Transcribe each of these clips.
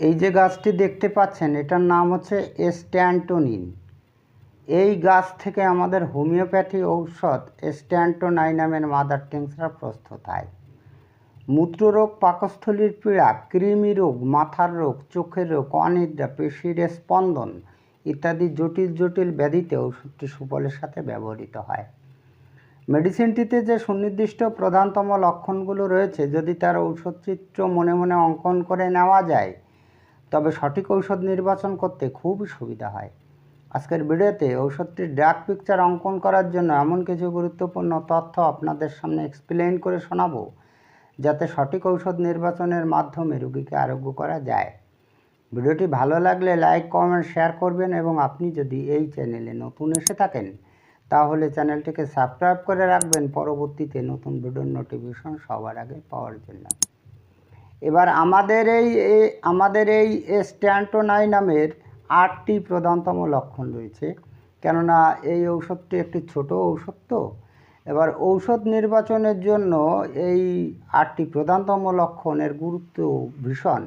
এই যে গাছটি দেখতে পাচ্ছেন, এটার নাম হচ্ছে এস্ট্যান্টোনিন। এই গাছ থেকে আমাদের হোমিওপ্যাথি ঔষধ এস্ট্যান্টোনাই নামের মাদার টিংসার প্রস্তুত হয় মূত্ররোগ, পাকস্থলীর পীড়া, কৃমি রোগ, মাথার রোগ, চোখের রোগ, অনিদ্রা, পেশির স্পন্দন ইত্যাদি জটিল জটিল ব্যাধিতে ওষুধটি সুফলের সাথে ব্যবহৃত হয়। মেডিসিনটিতে যে সুনির্দিষ্ট প্রধানতম লক্ষণগুলো রয়েছে, যদি তার ঔষধ চিত্র মনে মনে অঙ্কন করে নেওয়া যায় তবে সঠিক ঔষধ নির্বাচন করতে খুবই সুবিধা হয়। আজকের ভিডিওতে ঔষধটির ড্রাগ পিকচার অঙ্কন করার জন্য এমন কিছু গুরুত্বপূর্ণ তথ্য আপনাদের সামনে এক্সপ্লেইন করে শোনাবো, যাতে সঠিক ঔষধ নির্বাচনের মাধ্যমে রোগীকে আরোগ্য করা যায়। ভিডিওটি ভালো লাগলে লাইক কমেন্ট শেয়ার করবেন এবং আপনি যদি এই চ্যানেলে নতুন এসে থাকেন, তাহলে চ্যানেলটিকে সাবস্ক্রাইব করে রাখবেন। পরবর্তীতে নতুন ভিডিওর নোটিফিকেশন সবার আগে পাওয়ার জন্য। এবার আমাদের এই আমাদের এই স্ট্যান্টোনাই নামের আটটি প্রধানতম লক্ষণ রয়েছে। কেননা এই ঔষধটি একটি ছোট ঔষধ তো। এবার ঔষধ নির্বাচনের জন্য এই আটটি প্রধানতম লক্ষণের গুরুত্ব ভীষণ।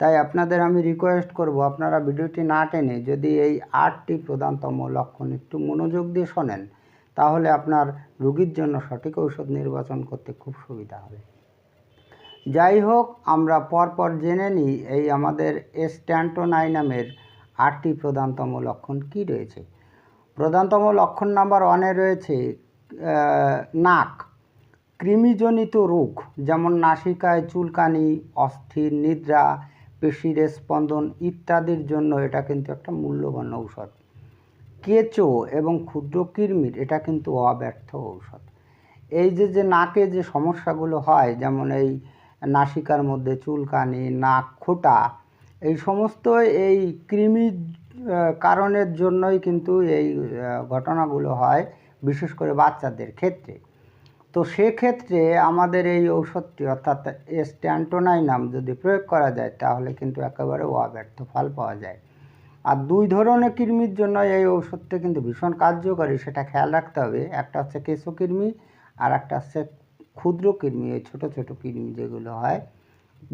তাই আপনাদের আমি রিকোয়েস্ট করব, আপনারা ভিডিওটি না টেনে যদি এই আটটি প্রধানতম লক্ষণ একটু মনোযোগ দিয়ে শোনেন, তাহলে আপনার রুগীর জন্য সঠিক ঔষধ নির্বাচন করতে খুব সুবিধা হবে। যাই হোক আমরা পরপর জেনে নিই এই আমাদের স্ট্যান্টোনাই নামের আটটি প্রধানতম লক্ষণ কি রয়েছে। প্রধানতম লক্ষণ নাম্বার ওয়ানে রয়েছে নাক। কৃমিজনিত রোগ, যেমন নাসিকায় চুলকানি, অস্থির নিদ্রা, পেশির স্পন্দন ইত্যাদির জন্য এটা কিন্তু একটা মূল্যবান ঔষধ। কেঁচো এবং ক্ষুদ্র কৃমির, এটা কিন্তু অব্যর্থ ঔষধ। এই যে যে নাকে যে সমস্যাগুলো হয়, যেমন এই নাসিকার মধ্যে চুলকানি, নাক খোটা, এই সমস্ত এই কৃমি কারণের জন্যই কিন্তু এই ঘটনাগুলো হয়, বিশেষ করে বাচ্চাদের ক্ষেত্রে। তো সেক্ষেত্রে আমাদের এই ঔষধটি, অর্থাৎ স্ট্যান্টোনাইনাম যদি প্রয়োগ করা যায়, তাহলে কিন্তু একেবারে অব্যর্থ ফল পাওয়া যায়। আর দুই ধরনের কৃমির জন্য এই ঔষধটি কিন্তু ভীষণ কার্যকরী, সেটা খেয়াল রাখতে হবে। একটা হচ্ছে কেঁচো কৃমি, আর একটা হচ্ছে ক্ষুদ্র কৃমি এই ছোটো ছোটো কৃমি যেগুলো হয়,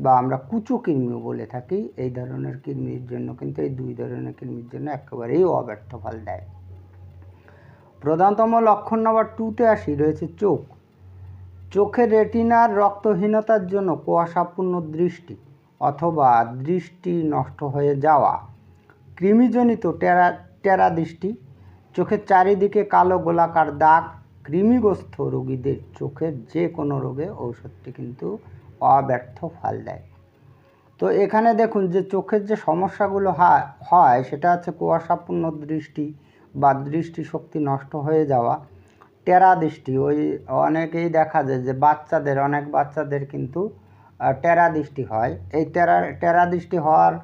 বা আমরা কুচো কৃমিও বলে থাকি, এই ধরনের কৃমির জন্য কিন্তু এই দুই ধরনের কৃমির জন্য একেবারেই অব্যর্থ ফল দেয়। প্রধানতম লক্ষণ নাম্বার টুতে আসি, রয়েছে চোখ। চোখের রেটিনার রক্তহীনতার জন্য কুয়াশাপূর্ণ দৃষ্টি অথবা দৃষ্টি নষ্ট হয়ে যাওয়া। কৃমিজনিত টেরা টেরা দৃষ্টি, চোখের চারিদিকে কালো গোলাকার দাগ কৃমিগ্রস্ত রোগীদের চোখের যে কোনো রোগে ঔষধটি কিন্তু অব্যর্থ ফল দেয়। তো এখানে দেখুন যে চোখের যে সমস্যাগুলো হয় সেটা হচ্ছে কুয়াশাপূর্ণ দৃষ্টি বা দৃষ্টিশক্তি নষ্ট হয়ে যাওয়া, টেরা দৃষ্টি। ওই অনেকেই দেখা যায় যে বাচ্চাদের, অনেক বাচ্চাদের কিন্তু টেরা দৃষ্টি হয়। এই টেরা টেরা দৃষ্টি হওয়ার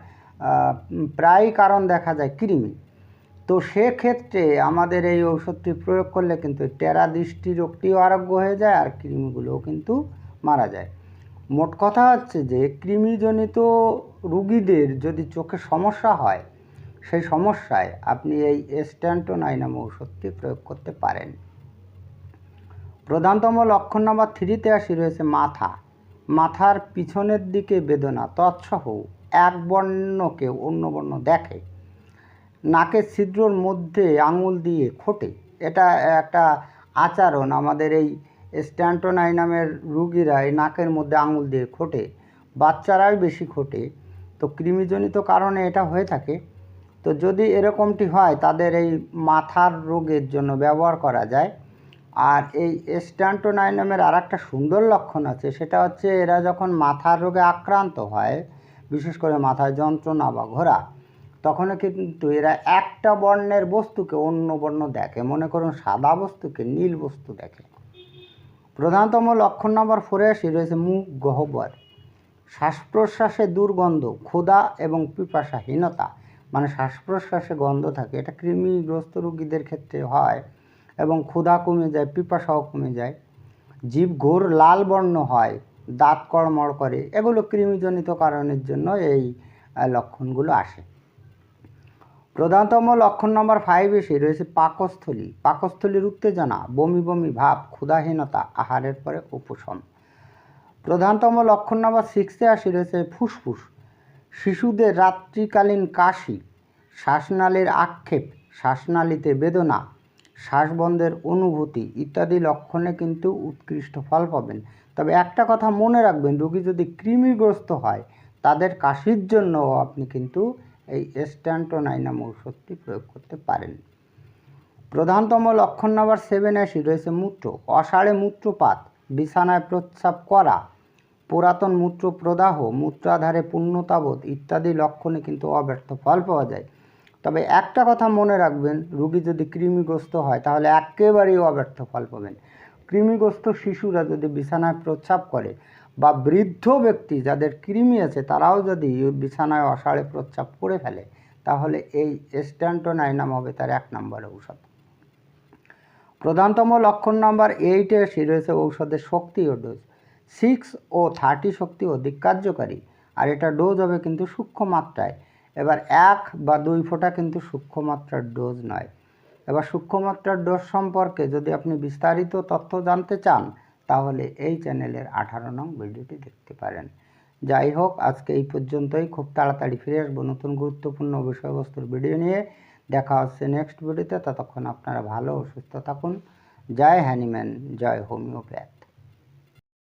প্রায় কারণ দেখা যায় কৃমি। তো সেক্ষেত্রে আমাদের এই ঔষধটি প্রয়োগ করলে কিন্তু টেরা দৃষ্টি রোগটিও আরোগ্য হয়ে যায় আর কৃমিগুলোও কিন্তু মারা যায়। মোট কথা হচ্ছে যে কৃমিজনিত রুগীদের যদি চোখে সমস্যা হয়, সেই সমস্যায় আপনি এই স্ট্যান্টোনাই নামে ঔষধটি প্রয়োগ করতে পারেন। প্রধানতম লক্ষণ নাম্বার থ্রিতে আসি রয়েছে মাথা। মাথার পিছনের দিকে বেদনা তৎসহ এক বর্ণকে অন্য বর্ণ দেখে। নাকের ছিদ্রর মধ্যে আঙুল দিয়ে খোটে এটা একটা আচরণ। আমাদের এই স্ট্যান্টোনাই নামের রুগীরা এই নাকের মধ্যে আঙুল দিয়ে খোটে বাচ্চারাই বেশি খোটে তো কৃমিজনিত কারণে এটা হয়ে থাকে। তো যদি এরকমটি হয়, তাদের এই মাথার রোগের জন্য ব্যবহার করা যায়। আর এই স্ট্যান্টোনাই নামের আর একটা সুন্দর লক্ষণ আছে, সেটা হচ্ছে এরা যখন মাথার রোগে আক্রান্ত হয়, বিশেষ করে মাথায় যন্ত্রণা বা ঘোরা তখনও কিন্তু এরা একটা বর্ণের বস্তুকে অন্য বর্ণ দেখে। মনে করুন সাদা বস্তুকে নীল বস্তু দেখে। প্রধানতম লক্ষণ নম্বর ফোরে আসি, রয়েছে মুখ গহ্বর শ্বাস প্রশ্বাসে দুর্গন্ধ, ক্ষুধা এবং পিপাসাহীনতা মানে শ্বাস প্রশ্বাসে গন্ধ থাকে। এটা কৃমিগ্রস্ত রোগীদের ক্ষেত্রে হয় এবং ক্ষুধা কমে যায়, পিপাসাও কমে যায়। জীব ঘোর লাল বর্ণ হয়, দাঁত কড়মড় করে। এগুলো কৃমিজনিত কারণের জন্য এই লক্ষণগুলো আসে। প্রধানতম লক্ষণ নম্বর ফাইভ এসে রয়েছে পাকস্থলী। পাকস্থলীর উত্তেজনা বমি বমি, ভাব, ক্ষুধাহীনতা, আহারের পরে উপশম। প্রধানতম লক্ষণ নম্বর সিক্সে আসি রয়েছে ফুসফুস। শিশুদের রাত্রিকালীন কাশি, শ্বাসনালীর আক্ষেপ, শ্বাসনালীতে বেদনা, শ্বাসবন্ধের অনুভূতি ইত্যাদি লক্ষণে কিন্তু উৎকৃষ্ট ফল পাবেন। তবে একটা কথা মনে রাখবেন, রোগী যদি কৃমিগ্রস্ত হয়, তাদের কাশির জন্যও আপনি কিন্তু এই স্ট্যান্টোনাইনাম ঔষধটি প্রয়োগ করতে পারেন। প্রধানতম লক্ষণ নাম্বার সেভেন আসি, রয়েছে মূত্র। অসাড়ে মূত্রপাত, বিছানায় প্রস্রাব করা, পুরাতন মূত্র প্রদাহ, মূত্রাধারে পূর্ণতাবোধ ইত্যাদি লক্ষণে কিন্তু অব্যর্থ ফল পাওয়া যায়। তবে একটা কথা মনে রাখবেন, রুগী যদি কৃমিগ্রস্ত হয়, তাহলে একেবারেই অব্যর্থ ফল পাবেন। কৃমিগ্রস্ত শিশুরা যদি বিছানায় প্রস্রাব করে বা বৃদ্ধ ব্যক্তি যাদের কৃমি আছে, তারাও যদি বিছানায় অসাড়ে প্রস্রাব করে ফেলে, তাহলে এই স্ট্যান্টোনাইনাম হবে তার এক নম্বর ঔষধ। প্রধানতম লক্ষণ নাম্বার এইটে এসে রয়েছে ঔষধের শক্তি ও ডোজ সিক্স ও থার্টি শক্তি অধিক কার্যকারী, আর এটা ডোজ হবে কিন্তু সূক্ষ্ম মাত্রায়। এবার এক বা দুই ফোঁটা কিন্তু সূক্ষ্ম মাত্রার ডোজ নয়। এবার সূক্ষ্ম মাত্রার ডোজ সম্পর্কে যদি আপনি বিস্তারিত তথ্য জানতে চান তাহলে এই চ্যানেলের আঠারো নং ভিডিওটি দেখতে পারেন। যাই হোক, আজকে এই পর্যন্তই। খুব তাড়াতাড়ি ফিরে আসব নতুন গুরুত্বপূর্ণ বিষয়বস্তুর ভিডিও নিয়ে। দেখা হচ্ছে নেক্সট ভিডিওতে ততক্ষণ আপনারা ভালো সুস্থ থাকুন। জয় হ্যানিম্যান, জয় হোমিওপ্যাথ।